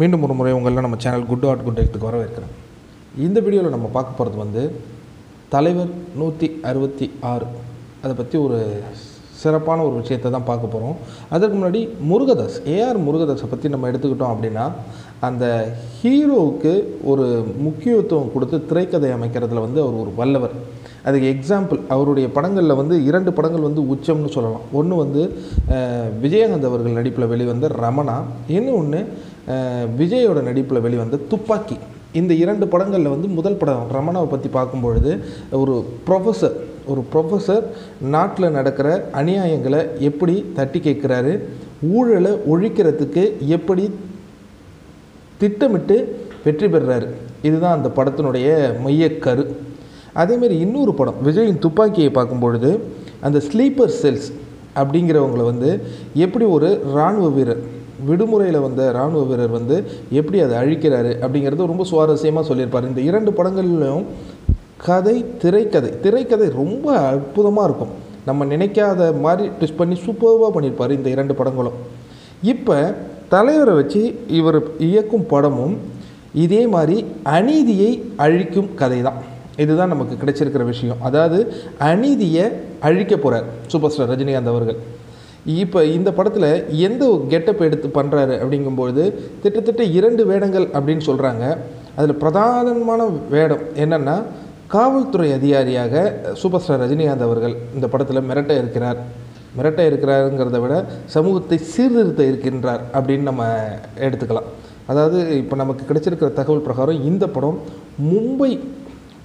மீண்டும் ஒரு முறை உங்களில் நம்ம சேனல் குட் ஆட் குட் எடுத்துக்கு வரவேற்கிறேன். இந்த வீடியோவில் நம்ம பார்க்க போகிறது வந்து தலைவர் நூற்றி அறுபத்தி ஆறு. அதை பற்றி ஒரு சிறப்பான ஒரு விஷயத்தை தான் பார்க்க போகிறோம் அதற்கு முன்னாடி முருகதாஸ் ஏஆர் முருகதாஸை பற்றி நம்ம எடுத்துக்கிட்டோம் அப்படின்னா அந்த ஹீரோவுக்கு ஒரு முக்கியத்துவம் கொடுத்து திரைக்கதை அமைக்கிறதுல வந்து அவர் ஒரு வல்லவர். அதுக்கு எக்ஸாம்பிள் அவருடைய படங்களில் வந்து இரண்டு படங்கள் வந்து உச்சம்னு சொல்லலாம். ஒன்று வந்து விஜயகாந்த் அவர்கள் நடிப்பில் வெளிவந்த ரமணா. இன்னொன்று விஜயோட நடிப்பில் வெளிவந்த துப்பாக்கி. இந்த இரண்டு படங்களில் வந்து முதல் படம் ரமணாவை பற்றி பார்க்கும்பொழுது ஒரு ப்ரொஃபஸர் ஒரு ப்ரொஃபஸர் நாட்டில் நடக்கிற அநியாயங்களை எப்படி தட்டி கேட்குறாரு ஊழலை ஒழிக்கிறதுக்கு எப்படி திட்டமிட்டு வெற்றி பெறுறாரு. இதுதான் அந்த படத்தினுடைய மையக்கரு. அதேமாரி இன்னொரு படம் விஜயின் துப்பாக்கியை பார்க்கும் பொழுது அந்த ஸ்லீப்பர் செல்ஸ் அப்படிங்கிறவங்களை வந்து எப்படி ஒரு இராணுவ வீரர் விடுமுறையில் வந்த இராணுவ வீரர் வந்து எப்படி அதை அழிக்கிறாரு அப்படிங்கிறது ரொம்ப சுவாரஸ்யமாக சொல்லியிருப்பார். இந்த இரண்டு படங்கள்லையும் கதை திரைக்கதை திரைக்கதை ரொம்ப அற்புதமாக இருக்கும். நம்ம நினைக்காத மாதிரி ட்விஸ்ட் பண்ணி சூப்பர்வாக பண்ணியிருப்பார் இந்த இரண்டு படங்களும். இப்போ தலைவரை வச்சு இவர் இயக்கும் படமும் இதே மாதிரி அநீதியை அழிக்கும் கதை தான் இதுதான் நமக்கு கிடைச்சிருக்கிற விஷயம். அதாவது அநீதியை அழிக்க போகிறார் சூப்பர் ஸ்டார் ரஜினிகாந்த் அவர்கள். இப்போ இந்த படத்தில் எந்த கெட்டப் எடுத்து பண்ணுறாரு அப்படிங்கும்பொழுது திட்டத்தட்ட இரண்டு வேடங்கள் அப்படின்னு சொல்கிறாங்க அதில் பிரதானமான வேடம் என்னென்னா காவல்துறை அதிகாரியாக சூப்பர் ஸ்டார் ரஜினிகாந்த் அவர்கள் இந்த படத்தில் மிரட்ட இருக்கிறார். மிரட்ட இருக்கிறாருங்கிறத விட சமூகத்தை சீர்திருத்த இருக்கின்றார் அப்படின்னு நம்ம எடுத்துக்கலாம். அதாவது இப்போ நமக்கு கிடைச்சிருக்கிற தகவல் பிரகாரம் இந்த படம் மும்பை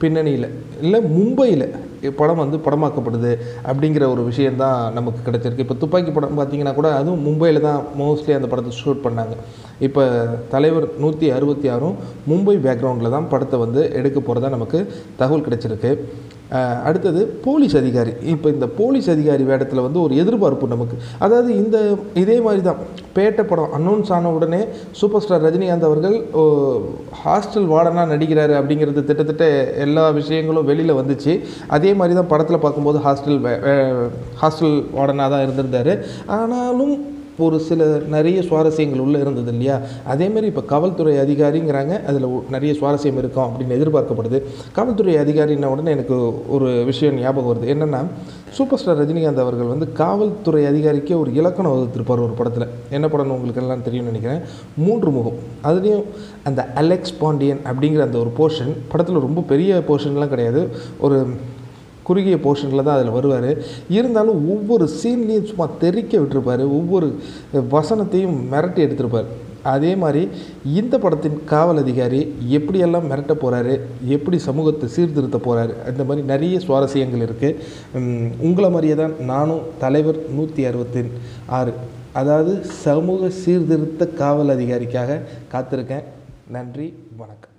പിന്നണിയിൽ അല്ല മുംബൈയിൽ படம் வந்து படமாக்கப்படுது அப்படிங்கிற ஒரு விஷயந்தான் நமக்கு கிடைச்சிருக்கு. இப்போ துப்பாக்கி படம் பார்த்தீங்கன்னா கூட அதுவும் மும்பையில் தான் மோஸ்ட்லி அந்த படத்தை ஷூட் பண்ணாங்க. இப்போ தலைவர் நூற்றி அறுபத்தி ஆறும் மும்பை பேக்ரவுண்டில் தான் படத்தை வந்து எடுக்க போகிறதா நமக்கு தகவல் கிடைச்சிருக்கு. அடுத்தது போலீஸ் அதிகாரி. இப்போ இந்த போலீஸ் அதிகாரி வேடத்தில் வந்து ஒரு எதிர்பார்ப்பு நமக்கு. அதாவது இந்த இதே மாதிரி தான் பேட்டை படம் அனௌன்ஸ் ஆன உடனே சூப்பர் ஸ்டார் ரஜினிகாந்த் அவர்கள் ஹாஸ்டல் வார்டனாக நடிக்கிறாரு அப்படிங்கிறது திட்டத்தட்ட எல்லா விஷயங்களும் வெளியில் வந்துச்சு. அதே அதே மாதிரி தான் படத்தில் பார்க்கும்போது ஹாஸ்டல் வே- வே- ஹாஸ்டல் வார்டனாக தான் இருந்திருந்தார். ஆனாலும் ஒரு சில நிறைய சுவாரஸ்யங்கள் உள்ளே இருந்தது இல்லையா? அதேமாரி இப்போ காவல்துறை அதிகாரிங்கிறாங்க அதில் நிறைய சுவாரஸ்யம் இருக்கும் அப்படின்னு எதிர்பார்க்கப்படுது. காவல்துறை அதிகாரின்ன உடனே எனக்கு ஒரு விஷயம் ஞாபகம் வருது. என்னென்னா சூப்பர் ஸ்டார் ரஜினிகாந்த் அவர்கள் வந்து காவல்துறை அதிகாரிக்கே ஒரு இலக்கணம் வகுத்திருப்பார் ஒரு படத்தில். என்ன படம்னு உங்களுக்கு எல்லாம் தெரியும்னு நினைக்கிறேன்? மூன்று முகம். அதுலேயும் அந்த அலெக்ஸ் பாண்டியன் அப்படிங்கிற அந்த ஒரு போர்ஷன் படத்தில் ரொம்ப பெரிய போர்ஷன்லாம் கிடையாது. ஒரு குறுகிய போர்ஷனில் தான் அதில் வருவார். இருந்தாலும் ஒவ்வொரு சீன்லேயும் சும்மா தெறிக்க விட்டுருப்பார். ஒவ்வொரு வசனத்தையும் மிரட்டி எடுத்திருப்பார். அதே மாதிரி இந்த படத்தின் காவல் அதிகாரி எப்படியெல்லாம் மிரட்ட போகிறாரு எப்படி சமூகத்தை சீர்திருத்த போகிறாரு அந்த மாதிரி நிறைய சுவாரஸ்யங்கள் இருக்குது உங்களை மாதிரியே தான் நானும் தலைவர் நூற்றி அறுபத்தி ஆறு. அதாவது சமூக சீர்திருத்த காவல் அதிகாரிக்காக காத்திருக்கேன். நன்றி வணக்கம்.